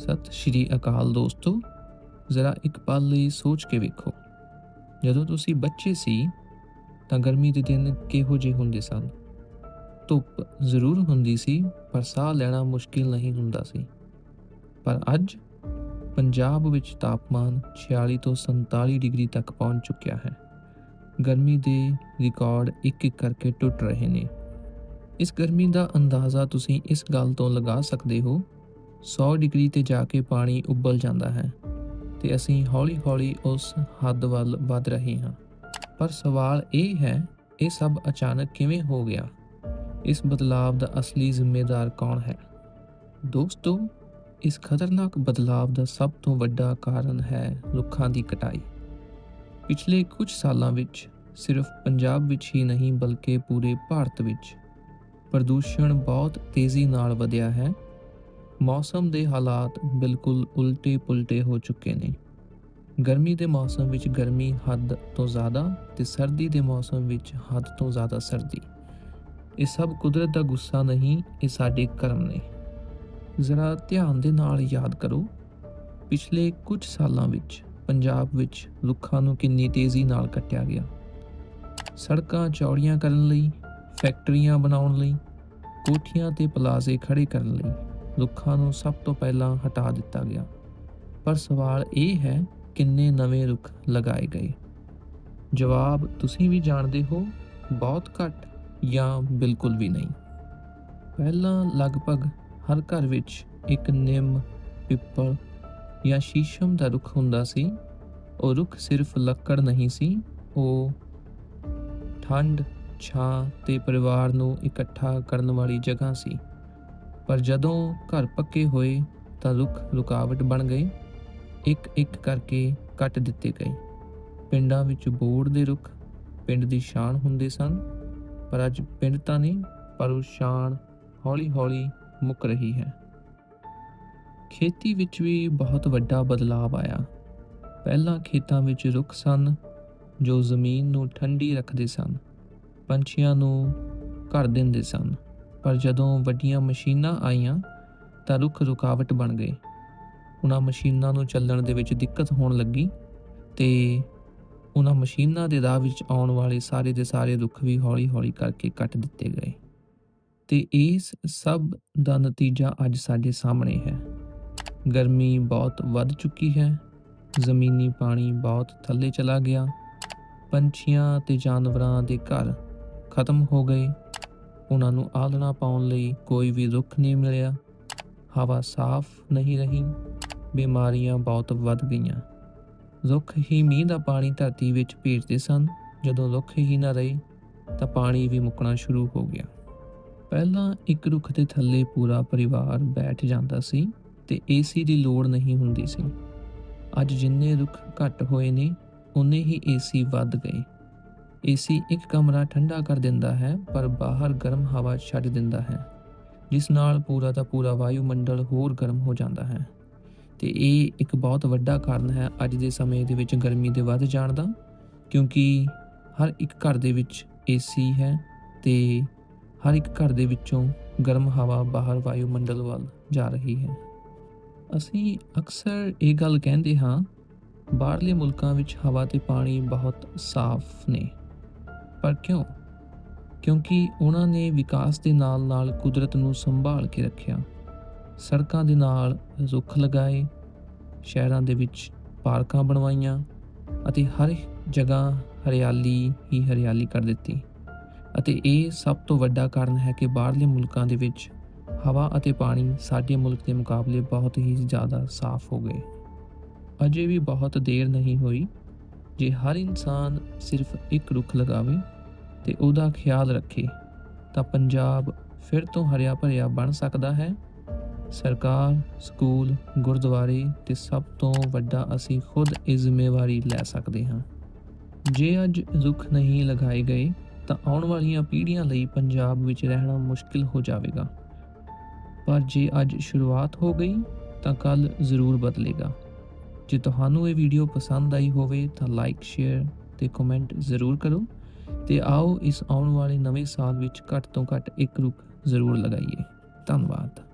ਸਤਿ ਸ਼੍ਰੀ ਅਕਾਲ ਦੋਸਤੋ, ਜ਼ਰਾ ਇੱਕ ਪਲ ਲਈ ਸੋਚ ਕੇ ਵੇਖੋ। ਜਦੋਂ ਤੁਸੀਂ ਬੱਚੇ ਸੀ, ਤਾਂ ਗਰਮੀ ਦੇ ਦਿਨ ਕਿਹੋ ਜਿਹੇ ਹੁੰਦੇ ਸਨ? ਧੁੱਪ ਜ਼ਰੂਰ ਹੁੰਦੀ ਸੀ, ਪਰ ਸਾਹ ਲੈਣਾ ਮੁਸ਼ਕਿਲ ਨਹੀਂ ਹੁੰਦਾ ਸੀ। ਪਰ ਅੱਜ ਪੰਜਾਬ ਵਿੱਚ ਤਾਪਮਾਨ 46 ਤੋਂ 47 ਡਿਗਰੀ ਤੱਕ ਪਹੁੰਚ ਚੁੱਕਿਆ ਹੈ। ਗਰਮੀ ਦੇ ਰਿਕਾਰਡ ਇੱਕ ਇੱਕ ਕਰਕੇ ਟੁੱਟ ਰਹੇ ਨੇ। ਇਸ ਗਰਮੀ ਦਾ ਅੰਦਾਜ਼ਾ ਤੁਸੀਂ ਇਸ ਗੱਲ ਤੋਂ ਲਗਾ ਸਕਦੇ ਹੋ 100 ਡਿਗਰੀ ਤੇ ਜਾ ਕੇ ਪਾਣੀ ਉੱਬਲ ਜਾਂਦਾ ਹੈ ਤੇ ਅਸੀਂ ਹੌਲੀ-ਹੌਲੀ ਉਸ ਹੱਦ ਵੱਲ ਵੱਧ ਰਹੇ ਹਾਂ। ਪਰ ਸਵਾਲ ਇਹ ਹੈ, ਇਹ ਸਭ ਅਚਾਨਕ ਕਿਵੇਂ ਹੋ ਗਿਆ? ਇਸ ਬਦਲਾਵ ਦਾ ਅਸਲੀ ਜ਼ਿੰਮੇਦਾਰ ਕੌਣ ਹੈ? ਦੋਸਤੋ, ਇਸ ਖਤਰਨਾਕ ਬਦਲਾਵ ਦਾ ਸਭ ਤੋਂ ਵੱਡਾ ਕਾਰਨ ਹੈ ਰੁੱਖਾਂ ਦੀ ਕਟਾਈ। ਪਿਛਲੇ ਕੁਝ ਸਾਲਾਂ ਵਿੱਚ ਸਿਰਫ ਪੰਜਾਬ ਵਿੱਚ ਹੀ ਨਹੀਂ, ਬਲਕਿ ਪੂਰੇ ਭਾਰਤ ਵਿੱਚ ਪ੍ਰਦੂਸ਼ਣ ਬਹੁਤ ਤੇਜ਼ੀ ਨਾਲ ਵਧਿਆ ਹੈ ਮੌਸਮ ਦੇ ਹਾਲਾਤ ਬਿਲਕੁਲ ਉਲਟੇ ਪੁਲਟੇ ਹੋ ਚੁੱਕੇ ਨੇ। ਗਰਮੀ ਦੇ ਮੌਸਮ ਵਿੱਚ ਗਰਮੀ ਹੱਦ ਤੋਂ ਜ਼ਿਆਦਾ ਤੇ ਸਰਦੀ ਦੇ ਮੌਸਮ ਵਿੱਚ ਹੱਦ ਤੋਂ ਜ਼ਿਆਦਾ ਸਰਦੀ। ਇਹ ਸਭ ਕੁਦਰਤ ਦਾ ਗੁੱਸਾ ਨਹੀਂ, ਇਹ ਸਾਡੇ ਕਰਮ ਨੇ। ਜ਼ਰਾ ਧਿਆਨ ਦੇ ਨਾਲ ਯਾਦ ਕਰੋ, ਪਿਛਲੇ ਕੁਝ ਸਾਲਾਂ ਵਿੱਚ ਪੰਜਾਬ ਵਿੱਚ ਰੁੱਖਾਂ ਨੂੰ ਕਿੰਨੀ ਤੇਜ਼ੀ ਨਾਲ ਕੱਟਿਆ ਗਿਆ। ਸੜਕਾਂ ਚੌੜੀਆਂ ਕਰਨ ਲਈ, ਫੈਕਟਰੀਆਂ ਬਣਾਉਣ ਲਈ, ਕੋਠੀਆਂ ਤੇ ਪਲਾਜ਼ੇ ਖੜੇ ਕਰਨ ਲਈ। ਰੁੱਖਾਂ ਨੂੰ ਸਭ ਤੋਂ ਪਹਿਲਾਂ ਹਟਾ ਦਿੱਤਾ ਗਿਆ। ਪਰ ਸਵਾਲ ਇਹ ਹੈ, ਕਿੰਨੇ ਨਵੇਂ ਰੁੱਖ ਲਗਾਏ ਗਏ? ਜਵਾਬ, ਤੁਸੀਂ ਵੀ ਜਾਣਦੇ ਹੋ, ਬਹੁਤ ਘੱਟ ਜਾਂ ਬਿਲਕੁਲ ਵੀ ਨਹੀਂ। ਪਹਿਲਾਂ ਲਗਭਗ ਹਰ ਘਰ ਵਿੱਚ ਇੱਕ ਨਿੰਮ, ਪਿੱਪਲ ਜਾਂ ਸ਼ੀਸ਼ਮ ਦਾ ਰੁੱਖ ਹੁੰਦਾ ਸੀ। ਉਹ ਰੁੱਖ ਸਿਰਫ ਲੱਕੜ ਨਹੀਂ ਸੀ, ਉਹ ਠੰਡ ਛਾਂ ਤੇ ਪਰਿਵਾਰ ਨੂੰ ਇਕੱਠਾ ਕਰਨ ਵਾਲੀ ਜਗ੍ਹਾ ਸੀ। ਪਰ ਜਦੋਂ ਘਰ ਪੱਕੇ ਹੋਏ ਤਾਂ ਰੁੱਖ ਰੁਕਾਵਟ ਬਣ ਗਏ ਇੱਕ ਇੱਕ ਕਰਕੇ ਕੱਟ ਦਿੱਤੇ ਗਏ। ਪਿੰਡਾਂ ਵਿੱਚ ਬੋੜ ਦੇ ਰੁੱਖ, ਪਿੰਡ ਦੀ ਸ਼ਾਨ ਹੁੰਦੇ ਸਨ, ਪਰ ਅੱਜ ਪਿੰਡ ਤਾਂ ਨਹੀਂ, ਪਰ ਉਹ ਸ਼ਾਨ ਹੌਲੀ-ਹੌਲੀ ਮੁੱਕ ਰਹੀ ਹੈ। ਖੇਤੀ ਵਿੱਚ ਵੀ ਬਹੁਤ ਵੱਡਾ ਬਦਲਾਅ ਆਇਆ। ਪਹਿਲਾਂ ਖੇਤਾਂ ਵਿੱਚ ਰੁੱਖ ਸਨ, ਜੋ ਜ਼ਮੀਨ ਨੂੰ ਠੰਡੀ ਰੱਖਦੇ ਸਨ, ਪੰਛੀਆਂ ਨੂੰ ਘਰ ਦਿੰਦੇ ਸਨ। ਪਰ ਜਦੋਂ ਵੱਡੀਆਂ ਮਸ਼ੀਨਾਂ ਆਈਆਂ ਤਾਂ ਰੁੱਖ ਰੁਕਾਵਟ ਬਣ ਗਏ। ਉਹਨਾਂ ਮਸ਼ੀਨਾਂ ਨੂੰ ਚੱਲਣ ਦੇ ਵਿੱਚ ਦਿੱਕਤ ਹੋਣ ਲੱਗੀ ਤੇ ਉਹਨਾਂ ਮਸ਼ੀਨਾਂ ਦੇ ਰਾਹ ਵਿੱਚ ਆਉਣ ਵਾਲੇ ਸਾਰੇ ਦੇ ਸਾਰੇ ਰੁੱਖ ਵੀ ਹੌਲੀ-ਹੌਲੀ ਕਰਕੇ ਕੱਟ ਦਿੱਤੇ ਗਏ। ਤੇ ਇਸ ਸਭ ਦਾ ਨਤੀਜਾ ਅੱਜ ਸਾਡੇ ਸਾਹਮਣੇ ਹੈ। ਗਰਮੀ ਬਹੁਤ ਵੱਧ ਚੁੱਕੀ ਹੈ, ਜ਼ਮੀਨੀ ਪਾਣੀ ਬਹੁਤ ਥੱਲੇ ਚਲਾ ਗਿਆ, ਪੰਛੀਆਂ ਤੇ ਜਾਨਵਰਾਂ ਦੇ ਘਰ ਖਤਮ ਹੋ ਗਏ ਉਹਨਾਂ ਨੂੰ ਆਲਣਾ ਪਾਉਣ ਲਈ ਕੋਈ ਵੀ ਰੁੱਖ ਨਹੀਂ ਮਿਲਿਆ। ਹਵਾ ਸਾਫ਼ ਨਹੀਂ ਰਹੀ। ਬਿਮਾਰੀਆਂ ਬਹੁਤ ਵੱਧ ਗਈਆਂ। ਰੁੱਖ ਹੀ ਮੀਂਹ ਦਾ ਪਾਣੀ ਧਰਤੀ ਵਿੱਚ ਭੇਜਦੇ ਸਨ। ਜਦੋਂ ਰੁੱਖ ਹੀ ਨਾ ਰਹੇ, ਤਾਂ ਪਾਣੀ ਵੀ ਮੁੱਕਣਾ ਸ਼ੁਰੂ ਹੋ ਗਿਆ। ਪਹਿਲਾਂ ਇੱਕ ਰੁੱਖ ਦੇ ਥੱਲੇ ਪੂਰਾ ਪਰਿਵਾਰ ਬੈਠ ਜਾਂਦਾ ਸੀ ਤੇ ਏਸੀ ਦੀ ਲੋੜ ਨਹੀਂ ਹੁੰਦੀ ਸੀ। ਅੱਜ ਜਿੰਨੇ ਰੁੱਖ ਘੱਟ ਹੋਏ ਨੇ ਉਨੇ ਹੀ ਏਸੀ ਵੱਧ ਗਏ। ਏਸੀ ਇੱਕ ਕਮਰਾ ਠੰਡਾ ਕਰ ਦਿੰਦਾ ਹੈ, ਪਰ ਬਾਹਰ ਗਰਮ ਹਵਾ ਛੱਡ ਦਿੰਦਾ ਹੈ, ਜਿਸ ਨਾਲ ਪੂਰਾ ਦਾ ਪੂਰਾ ਵਾਯੂਮੰਡਲ ਹੋਰ ਗਰਮ ਹੋ ਜਾਂਦਾ ਹੈ। ਤੇ ਇਹ ਇੱਕ ਬਹੁਤ ਵੱਡਾ ਕਾਰਨ ਹੈ ਅੱਜ ਦੇ ਸਮੇਂ ਦੇ ਵਿੱਚ ਗਰਮੀ ਦੇ ਵੱਧ ਜਾਣ ਦਾ, ਕਿਉਂਕਿ ਹਰ ਇੱਕ ਘਰ ਦੇ ਵਿੱਚ ਏਸੀ ਹੈ ਤੇ ਹਰ ਇੱਕ ਘਰ ਦੇ ਵਿੱਚੋਂ ਗਰਮ ਹਵਾ ਬਾਹਰ ਵਾਯੂਮੰਡਲ ਵੱਲ ਜਾ ਰਹੀ ਹੈ। ਅਸੀਂ ਅਕਸਰ ਇਹ ਗੱਲ ਕਹਿੰਦੇ ਹਾਂ, ਬਾਹਰਲੇ ਮੁਲਕਾਂ ਵਿੱਚ ਹਵਾ ਤੇ ਪਾਣੀ ਬਹੁਤ ਸਾਫ਼ ਨੇ। ਪਰ ਕਿਉਂ? ਕਿਉਂਕਿ ਉਹਨਾਂ ਨੇ ਵਿਕਾਸ ਦੇ ਨਾਲ-ਨਾਲ ਕੁਦਰਤ ਨੂੰ ਸੰਭਾਲ ਕੇ ਰੱਖਿਆ। ਸੜਕਾਂ ਦੇ ਨਾਲ ਰੁੱਖ ਲਗਾਏ, ਸ਼ਹਿਰਾਂ ਦੇ ਵਿੱਚ ਪਾਰਕਾਂ ਬਣਵਾਈਆਂ ਅਤੇ ਹਰ ਜਗ੍ਹਾ ਹਰਿਆਲੀ ਹੀ ਹਰਿਆਲੀ ਕਰ ਦਿੱਤੀ। ਅਤੇ ਇਹ ਸਭ ਤੋਂ ਵੱਡਾ ਕਾਰਨ ਹੈ ਕਿ ਬਾਹਰਲੇ ਮੁਲਕਾਂ ਦੇ ਵਿੱਚ ਹਵਾ ਅਤੇ ਪਾਣੀ ਸਾਡੇ ਮੁਲਕ ਦੇ ਮੁਕਾਬਲੇ ਬਹੁਤ ਹੀ ਜ਼ਿਆਦਾ ਸਾਫ਼ ਹੋ ਗਏ। ਅਜੇ ਵੀ ਬਹੁਤ ਦੇਰ ਨਹੀਂ ਹੋਈ ਜੇ ਹਰ ਇਨਸਾਨ ਸਿਰਫ ਇੱਕ ਰੁੱਖ ਲਗਾਵੇ ਤੇ ਉਹਦਾ ਖਿਆਲ ਰੱਖੇ, ਤਾਂ ਪੰਜਾਬ ਫਿਰ ਤੋਂ ਹਰਿਆ ਭਰਿਆ ਬਣ ਸਕਦਾ ਹੈ। ਸਰਕਾਰ, ਸਕੂਲ, ਗੁਰਦੁਆਰੇ ਤੇ ਸਭ ਤੋਂ ਵੱਡਾ ਅਸੀਂ ਖੁਦ ਇਹ ਜ਼ਿੰਮੇਵਾਰੀ ਲੈ ਸਕਦੇ ਹਾਂ। ਜੇ ਅੱਜ ਰੁੱਖ ਨਹੀਂ ਲਗਾਏ ਗਏ, ਤਾਂ ਆਉਣ ਵਾਲੀਆਂ ਪੀੜ੍ਹੀਆਂ ਲਈ ਪੰਜਾਬ ਵਿੱਚ ਰਹਿਣਾ ਮੁਸ਼ਕਿਲ ਹੋ ਜਾਵੇਗਾ। ਪਰ ਜੇ ਅੱਜ ਸ਼ੁਰੂਆਤ ਹੋ ਗਈ, ਤਾਂ ਕੱਲ ਜ਼ਰੂਰ ਬਦਲੇਗਾ। ਜੇ ਤੁਹਾਨੂੰ ਇਹ ਵੀਡੀਓ ਪਸੰਦ ਆਈ ਹੋਵੇ ਤਾਂ ਲਾਈਕ ਸ਼ੇਅਰ ਤੇ ਕਮੈਂਟ ਜ਼ਰੂਰ ਕਰੋ ਤੇ ਆਓ ਇਸ ਆਉਣ ਵਾਲੇ ਨਵੇਂ ਸਾਲ ਵਿੱਚ ਘੱਟ ਤੋਂ ਘੱਟ ਇੱਕ ਰੁੱਖ ਜ਼ਰੂਰ ਲਗਾਈਏ। ਧੰਨਵਾਦ।